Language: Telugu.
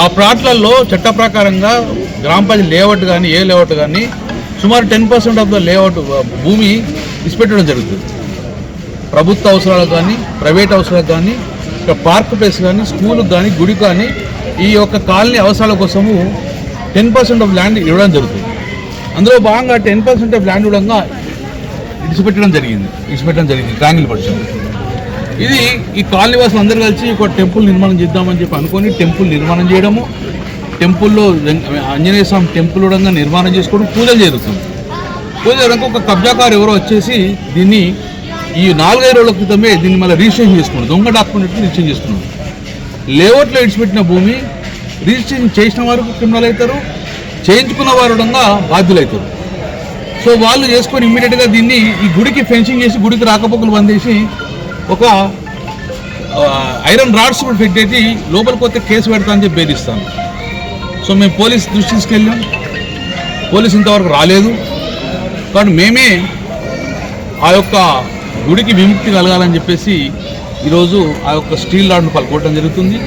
ఆ ప్లాట్లలో చట్ట ప్రకారంగా గ్రామ పంచాయతీ లేఅవుట్ కానీ ఏ లేఅవుట్ కానీ సుమారు ten percent of the layout భూమి ఇసిపెట్టడం జరుగుతుంది. ప్రభుత్వ అవసరాలకు కానీ ప్రైవేట్ అవసరాలకు కానీ ఇక్కడ పార్క్ ప్లేస్ కానీ స్కూల్కి కానీ గుడి కానీ ఈ యొక్క కాలనీ అవసరాల కోసము టెన్ పర్సెంట్ ఆఫ్ ల్యాండ్ ఇవ్వడం జరుగుతుంది. అందులో భాగంగా టెన్ పర్సెంట్ ఆఫ్ ల్యాండ్ ఇవ్వడంగా ఇడిచిపెట్టడం జరిగింది ఇడిచిపెట్టడం జరిగింది ట్రాంగిల్ పరిచయం ఇది ఈ కాలనీ వాసులు అందరూ కలిసి ఒక టెంపుల్ నిర్మాణం చేద్దామని చెప్పి అనుకొని టెంపుల్ నిర్మాణం చేయడము టెంపుల్లో ఆంజనేయ స్వామి టెంపుల్ ఉండగా నిర్మాణం చేసుకోవడం పూజలు జరుగుతుంది. పూజ జరగక ఒక కబ్జాకారు ఎవరో వచ్చేసి దీన్ని ఈ నాలుగైదు రోజుల క్రితమే దీన్ని మళ్ళీ రిజిస్ట్రేషన్ చేసుకున్నాడు. దొంగ డాక్యుమెంట్ రిజిస్ట్రేషన్ చేసుకున్నాడు. లేఅవుట్లో ఇడిచిపెట్టిన భూమి రిజిస్ట్రేషన్ చేసిన వారు క్రిమినల్ అవుతారు చేయించుకున్న వారు బాధ్యులవుతారు. సో వాళ్ళు చేసుకొని ఇమ్మీడియట్గా దీన్ని ఈ గుడికి ఫెన్సింగ్ చేసి గుడికి రాకపోకలు బందేసి ఒక ఐరన్ రాడ్స్ కూడా పెట్టేసి లోపలికి వస్తే కేసు పెడతా అని చెప్పి బెదిరిస్తాను. సో మేము పోలీస్ దృష్టి తీసుకెళ్ళాం పోలీస్ ఇంతవరకు రాలేదు. కాబట్టి మేమే ఆ యొక్క గుడికి విముక్తి కలగాలని చెప్పేసి ఈరోజు ఆ యొక్క స్టీల్ రాడ్ను పలుకోవడం జరుగుతుంది.